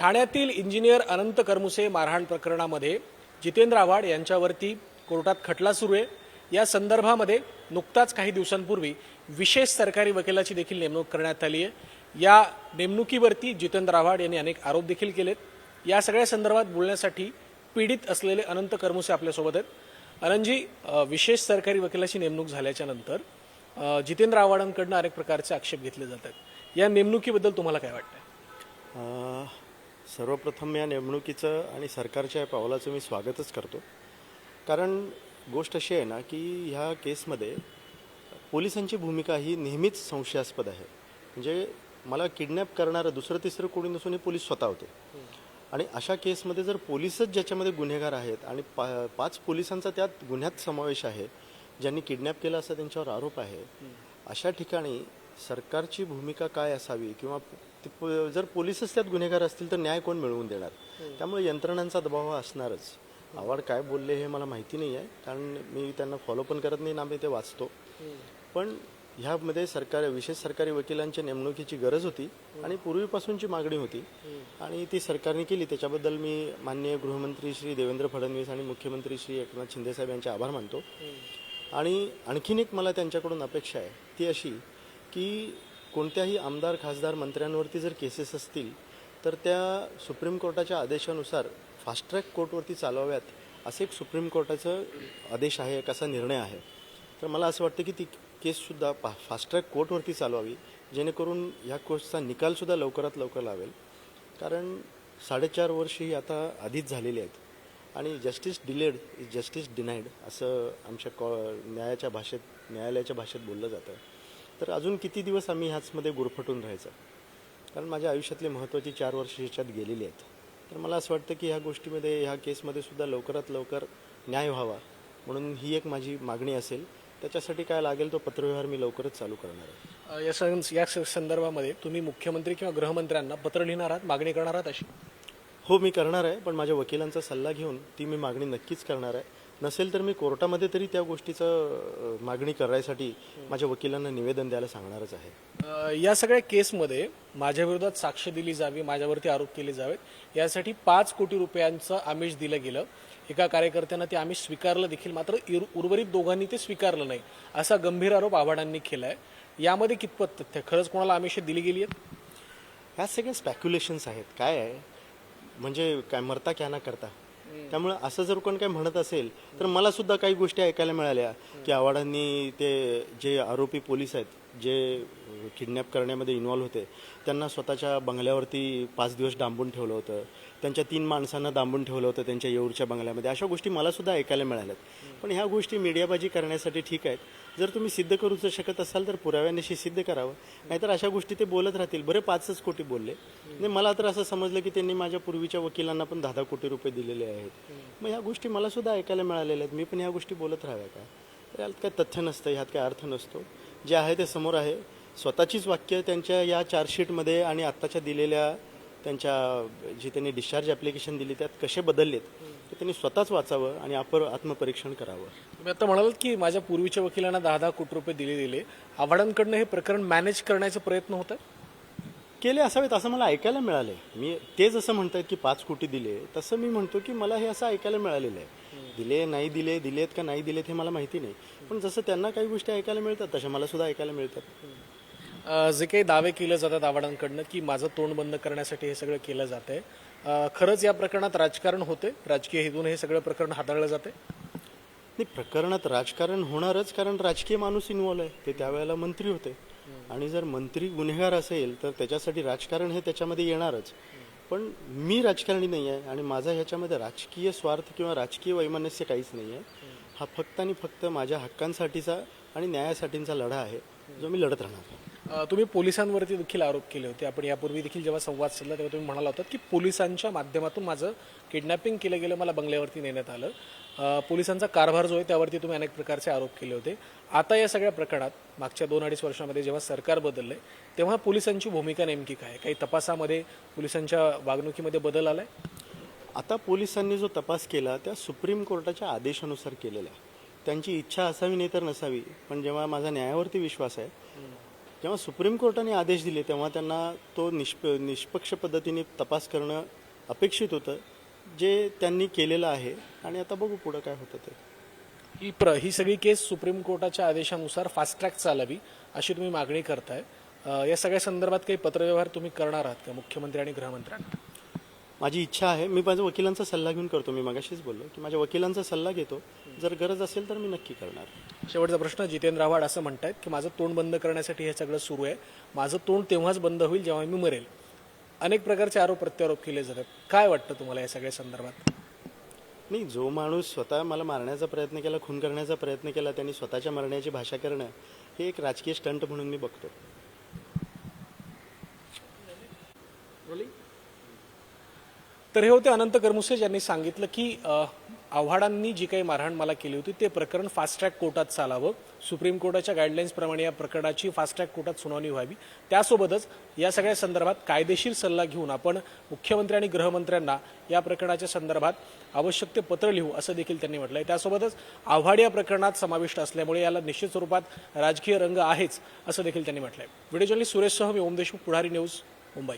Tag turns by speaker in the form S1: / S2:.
S1: ठाण्यातील इंजिनियर अनंत करमुसे मारहाण प्रकरणामध्ये जितेंद्र आव्हाड यांच्यावरती कोर्टात खटला सुरू आहे. या संदर्भामध्ये नुकताच काही दिवसांपूर्वी विशेष सरकारी वकिलाची देखील नेमणूक करण्यात आली आहे. या नेमणुकीवरती जितेंद्र आव्हाड यांनी अनेक आरोप देखील केलेत. या सगळ्या संदर्भात बोलण्यासाठी पीडित असलेले अनंत करमुसे आपल्यासोबत आहेत. अनंतजी विशेष सरकारी वकिलाची नेमणूक झाल्याच्यानंतर जितेंद्र आव्हाडांकडनं अनेक प्रकारचे आक्षेप घेतले जातात. या नेमणुकीबद्दल तुम्हाला काय वाटतं
S2: सर्वप्रथम या नेमणुकीचं आणि सरकारच्या या पावलाचं मी स्वागतच करतो. कारण गोष्ट अशी आहे ना की ह्या केसमध्ये पोलिसांची भूमिका ही नेहमीच संशयास्पद आहे. म्हणजे मला किडनॅप करणारं दुसरं तिसरं कोणी नसून हे पोलीस स्वतः होते. आणि अशा केसमध्ये जर पोलीसच ज्याच्यामध्ये गुन्हेगार आहेत आणि पा पाच पोलिसांचा त्यात गुन्ह्यात समावेश आहे ज्यांनी किडनॅप केला असा त्यांच्यावर आरोप आहे अशा ठिकाणी सरकारची भूमिका काय असावी किंवा ते प- जर पोलीसच त्यात गुन्हेगार असतील तर न्याय कोण मिळवून देणार? त्यामुळे यंत्रणांचा दबाव हा असणारच. आव्हाड काय बोलले हे मला माहिती नाही आहे. कारण मी त्यांना फॉलो पण करत नाही ना मी ते वाचतो. पण ह्यामध्ये सरकार विशेष सरकारी वकिलांच्या नेमणुकीची गरज होती आणि पूर्वीपासूनची मागणी होती. आणि ती सरकारने केली. त्याच्याबद्दल मी माननीय गृहमंत्री श्री देवेंद्र फडणवीस आणि मुख्यमंत्री श्री एकनाथ शिंदेसाहेब यांचे आभार मानतो. आणि आणखीन एक मला त्यांच्याकडून अपेक्षा आहे. ती अशी की कोणत्याही आमदार खासदार मंत्र्यांवरती जर केसेस असतील तर त्या सुप्रीम कोर्टाच्या आदेशानुसार फास्ट ट्रॅक कोर्टवरती चालवाव्यात असं एक सुप्रीम कोर्टाचं आदेश आहे एक असा निर्णय आहे. तर मला असं वाटतं की ती केससुद्धा पा फास्ट ट्रॅक कोर्टवरती चालवावी जेणेकरून ह्या कोर्सचा निकालसुद्धा लवकरात लवकर लावेल. कारण साडेचार वर्ष ही आता आधीच झालेली आहेत. आणि justice delayed is justice denied असं आमच्या कॉ न्यायाच्या भाषेत न्यायालयाच्या भाषेत बोललं जातं. तर अजून किती दिवस आम्ही ह्याचमध्ये गुरफटून राहायचं? कारण माझ्या आयुष्यातली महत्त्वाची चार वर्ष ह्याच्यात गेलेली आहेत. तर मला असं वाटतं की ह्या गोष्टीमध्ये ह्या केसमध्ये सुद्धा लवकरात लवकर न्याय व्हावा म्हणून ही एक माझी मागणी असेल. त्याच्यासाठी काय लागेल तो पत्रव्यवहार मी लवकरच चालू करणार आहे.
S1: या सं या स- संदर्भामध्ये तुम्ही मुख्यमंत्री किंवा गृहमंत्र्यांना पत्र लिहिणार आहात मागणी करणार आहात अशी?
S2: हो मी करणार आहे पण माझ्या वकिलांचा सल्ला घेऊन ती मी मागणी नक्कीच करणार आहे. नसेल तर मी कोर्टामध्ये तरी त्या गोष्टीचं मागणी करायसाठी माझ्या वकिलांना निवेदन द्यायला सांगणारच आहे.
S1: या सगळ्या केसमध्ये माझ्या विरोधात साक्ष दिली जावी माझ्यावरती आरोप केले जावेत. यासाठी पाच कोटी रुपयांचं आमिष दिलं गेलं. एका कार्यकर्त्यांना ते आमिष स्वीकारलं देखील मात्र उर्वरित दोघांनी ते स्वीकारलं नाही असा गंभीर आरोप आव्हाडांनी केलाय. यामध्ये कितपत तथ्य? खरंच कोणाला आमिष दिली गेली आहेत?
S2: ह्या सगळ्या स्पॅक्युलेशन्स आहेत. काय आहे? म्हणजे काय मरता क्या ना करता? त्यामुळे असं जर कोण काय म्हणत असेल तर मला सुद्धा काही गोष्टी ऐकायला मिळाल्या. की आव्हाडांनी ते जे आरोपी पोलीस आहेत जे किडनॅप करण्यामध्ये इन्वॉल्व्ह होते त्यांना स्वतःच्या बंगल्यावरती पाच दिवस डांबून ठेवलं होतं. त्यांच्या तीन माणसांना डांबून ठेवलं होतं त्यांच्या येऊरच्या बंगल्यामध्ये. अशा गोष्टी मलासुद्धा ऐकायला मिळाल्यात. पण ह्या गोष्टी मीडियाबाजी करण्यासाठी ठीक आहेत. जर तुम्ही सिद्ध करू जर शकत असाल तर पुराव्यानिशी सिद्ध करावं. नाहीतर अशा गोष्टी ते बोलत राहतील. बरे पाचच कोटी बोलले. नाही मला तर असं समजलं की त्यांनी माझ्या पूर्वीच्या वकिलांना पण दहा दहा कोटी रुपये दिलेले आहेत. मग ह्या गोष्टी मलासुद्धा ऐकायला मिळालेल्या आहेत. मी पण ह्या गोष्टी बोलत राहाव्या का? यात काय तथ्य नसतं ह्यात काय अर्थ नसतो. जे आहे ते समोर आहे. स्वतःचीच वाक्य त्यांच्या या चार्जशीटमध्ये आणि आत्ताच्या दिलेल्या त्यांच्या जी त्यांनी डिस्चार्ज ॲप्लिकेशन दिली त्यात कसे बदललेत ते त्यांनी स्वतःच वाचावं आणि आपण आत्मपरीक्षण करावं.
S1: तुम्ही आता म्हणालात की माझ्या पूर्वीच्या वकिलांना दहा दहा कोटी रुपये दिले दिले. आव्हाडांकडनं हे प्रकरण मॅनेज करण्याचा प्रयत्न होत
S2: केले असावेत असं मला ऐकायला मिळालंय. मी ते जसं म्हणतात की पाच कोटी दिले तसं मी म्हणतो की मला हे असं ऐकायला मिळालेलं आहे. दिले नाही दिले दिलेत का नाही दिलेत हे मला माहिती नाही. पण जसं त्यांना काही गोष्टी ऐकायला मिळतात तशा मला सुद्धा ऐकायला मिळतात.
S1: जे काही दावे केले जातात आव्हाडांकडनं की माझं तोंड बंद करण्यासाठी हे सगळं केलं जात आहे खरंच या प्रकरणात राजकारण होते राजकीय हेतून हे सगळं प्रकरण हाताळलं जाते
S2: नाही प्रकरणात राजकारण होणारच कारण राजकीय माणूस इन्व्हॉल्व आहे. ते त्यावेळेला मंत्री होते. आणि जर मंत्री गुन्हेगार असेल तर त्याच्यासाठी राजकारण हे त्याच्यामध्ये येणारच. पण मी राजकारणी नाही आहे आणि माझा ह्याच्यामध्ये राजकीय स्वार्थ किंवा राजकीय वैमनस्य काहीच नाही आहे हा फक्त आणि फक्त माझ्या हक्कांसाठीचा आणि न्यायासाठीचा लढा आहे जो मी लढत राहणार
S1: आहे. तुम्ही पोलिसांवरती देखील आरोप केले होते. आपण यापूर्वी देखील जेव्हा संवाद साधला तेव्हा तुम्ही म्हणाला होता की पोलिसांच्या माध्यमातून माझं किडनॅपिंग केलं गेलं मला बंगल्यावरती नेण्यात आलं. पोलिसांचा कारभार जो आहे त्यावरती तुम्ही अनेक प्रकारचे आरोप केले होते. आता या सगळ्या प्रकरणात मागच्या दोन अडीच वर्षामध्ये जेव्हा सरकार बदललंय तेव्हा पोलिसांची भूमिका नेमकी काय काही तपासामध्ये पोलिसांच्या वागणुकीमध्ये बदल आलाय?
S2: आता पोलिसांनी जो तपास केला त्या सुप्रीम कोर्टाच्या आदेशानुसार केलेला आहे. त्यांची इच्छा असावी नाही तर नसावी पण जेव्हा माझा न्यायावरती विश्वास आहे जेव्हा सुप्रीम कोर्टाने आदेश दिले तेव्हा त्यांना तो निष्प निष्पक्ष पद्धतीने तपास करणं अपेक्षित होतं जे त्यांनी केलेलं आहे. आणि आता बघू पुढं काय होतं ते.
S1: ही प्र ही सगळी केस सुप्रीम कोर्टाच्या आदेशानुसार फास्ट ट्रॅक चालावी अशी तुम्ही मागणी करताय. या सगळ्या संदर्भात काही पत्रव्यवहार तुम्ही करणार आहात का मुख्यमंत्री आणि गृहमंत्र्यांना?
S2: माझी इच्छा आहे. मी माझ्या वकिलांचा सल्ला घेऊन करतो. मी मगाशीच बोललो की माझ्या वकिलांचा सल्ला घेतो. जर गरज असेल तर मी नक्की करणार.
S1: शेवटचा प्रश्न जितेंद्र आव्हाड असं म्हणतायत की माझं तोंड बंद करण्यासाठी हे सगळं सुरू आहे. माझं तोंड तेव्हाच बंद होईल जेव्हा मी मरेल. अनेक प्रकारचे आरोप प्रत्यारोप केले जातात. काय वाटतं तुम्हाला या सगळ्या संदर्भात?
S2: नाही जो माणूस स्वतः मला मारण्याचा प्रयत्न केला खून करण्याचा प्रयत्न केला त्यांनी स्वतःच्या मरण्याची भाषा करणं हे एक राजकीय स्टंट म्हणून मी बघतो.
S1: तर हे होते अनंत करमुसे ज्यांनी सांगितलं की आव्हाडांनी जी काही मारहाण मला केली होती ते प्रकरण फास्ट ट्रॅक कोर्टात चालावं. सुप्रीम कोर्टाच्या गाईडलाईन्सप्रमाणे या प्रकरणाची फास्ट ट्रॅक कोर्टात सुनावणी व्हावी. त्यासोबतच या सगळ्या संदर्भात कायदेशीर सल्ला घेऊन आपण मुख्यमंत्री आणि गृहमंत्र्यांना या प्रकरणाच्या संदर्भात आवश्यक ते पत्र लिहू असं देखील त्यांनी म्हटलं आहे त्यासोबतच आव्हाड या प्रकरणात समाविष्ट असल्यामुळे याला निश्चित स्वरूपात राजकीय रंग आहेच असं देखील त्यांनी म्हटलंय. व्हिडिओ जर्नलिस्ट सुरेश सह मी ओम देशमुख पुढारी न्यूज मुंबई.